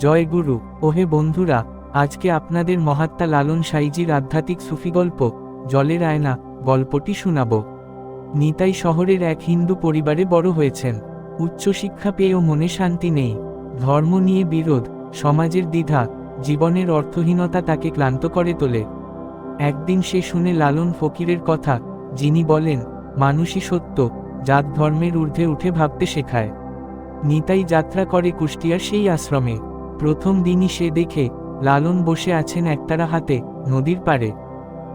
জয় গুরু, ওহে বন্ধুরা, আজকে আপনাদের মহাত্মা লালন সাইজির আধ্যাত্মিক সুফি গল্প জলের আয়না, গল্পটি শোনাব। নিতাই শহরের এক হিন্দু পরিবারে বড় হয়েছেন। উচ্চশিক্ষা পেয়েও মনে শান্তি নেই। ধর্ম নিয়ে বিরোধ, সমাজের দ্বিধা, জীবনের অর্থহীনতা তাকে ক্লান্ত করে তোলে। একদিন সে শুনে লালন ফকিরের কথা, যিনি বলেন, মানুষই সত্য, জাত ধর্মের ঊর্ধ্বে উঠে ভাবতে শেখায়। নিতাই যাত্রা করে কুষ্টিয়ার সেই আশ্রমে। প্রথম দিনই সে দেখে, লালন বসে আছেন একতারা হাতে, নদীর পাড়ে।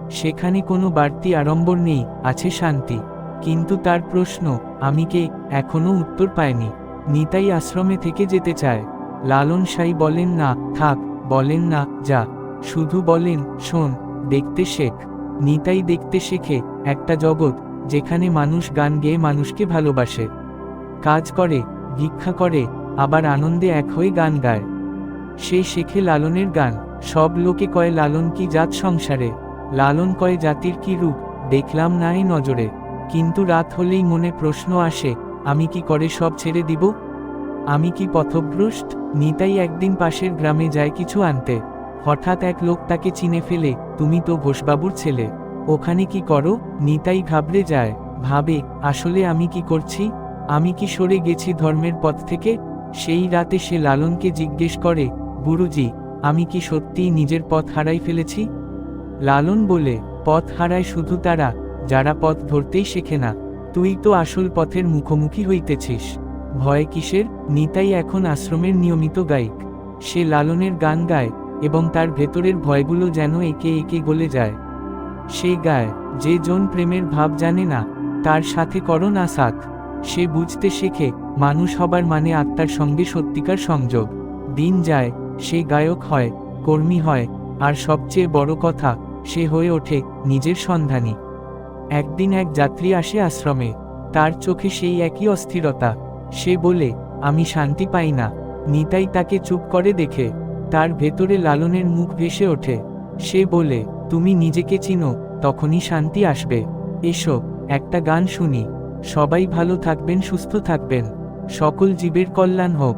সেখানে কোনো বাড়তি আড়ম্বর নেই, আছে শান্তি। কিন্তু তার প্রশ্ন, আমি কে? এখনও উত্তর পায়নি নিতাই আশ্রমে থেকে যেতে চায়। লালন সাই বলেন, না, থাক। বলেন, না, যা। শুধু বলেন, শোন, দেখতে শেখ। নিতাই দেখতে শেখে, একটা জগৎ, যেখানে মানুষ গান গেয়ে মানুষকে ভালোবাসে। কাজ করে, ভিক্ষা করে, আবার আনন্দে এক হয়ে গান গায়। সে শেখে লালনের গান, সব লোকে কয় লালন কি জাত সংসারে, লালন কয় জাতির কি রূপ, দেখলাম না এই নজরে, কিন্তু রাত হলেই মনে প্রশ্ন আসে, আমি কি করে সব ছেড়ে দিব? আমি কি পথভ্রষ্ট? নিতাই একদিন পাশের গ্রামে যায় কিছু আনতে, হঠাৎ এক লোক তাকে চিনে ফেলে, তুমি তো ঘোষবাবুর ছেলে, ওখানে কি করো? নিতাই ঘাবড়ে যায়, ভাবে, আসলে আমি কি করছি? আমি কি সরে গেছি ধর্মের পথ থেকে? সেই রাতে সে লালনকে জিজ্ঞেস করে গুরুজি, আমি কি সত্যিই নিজের পথ হারাই ফেলেছি? লালন বলে, পথ হারায় শুধু তারা, যারা পথ ধরতেই শেখে না। তুই তো আসল পথের মুখোমুখি হইতেছিস। ভয় কিসের? নিতাই এখন আশ্রমের নিয়মিত গায়িক। সে লালনের গান গায়, এবং তার ভেতরের ভয়গুলো যেন একে একে গলে যায়। সে গায়, যে জন প্রেমের ভাব জানে না, তার সাথে করো না সাথ। সে বুঝতে শেখে, মানুষ হবার মানে আত্মার সঙ্গে সত্যিকার সংযোগ। দিন যায় সে গায়ক হয়, কর্মী হয়, আর সবচেয়ে বড় কথা, সে হয়ে ওঠে নিজের সন্ধানী। একদিন এক যাত্রী আসে আশ্রমে, তার চোখে সেই একই অস্থিরতা। সে বলে, আমি শান্তি পাই না। নিতাই তাকে চুপ করে দেখে, তার ভেতরে লালনের মুখ ভেসে ওঠে। সে বলে, তুমি নিজেকে চিনো, তখনই শান্তি আসবে। এসো, একটা গান শুনি। সবাই ভালো থাকবেন, সুস্থ থাকবেন। সকল জীবের কল্যাণ হোক।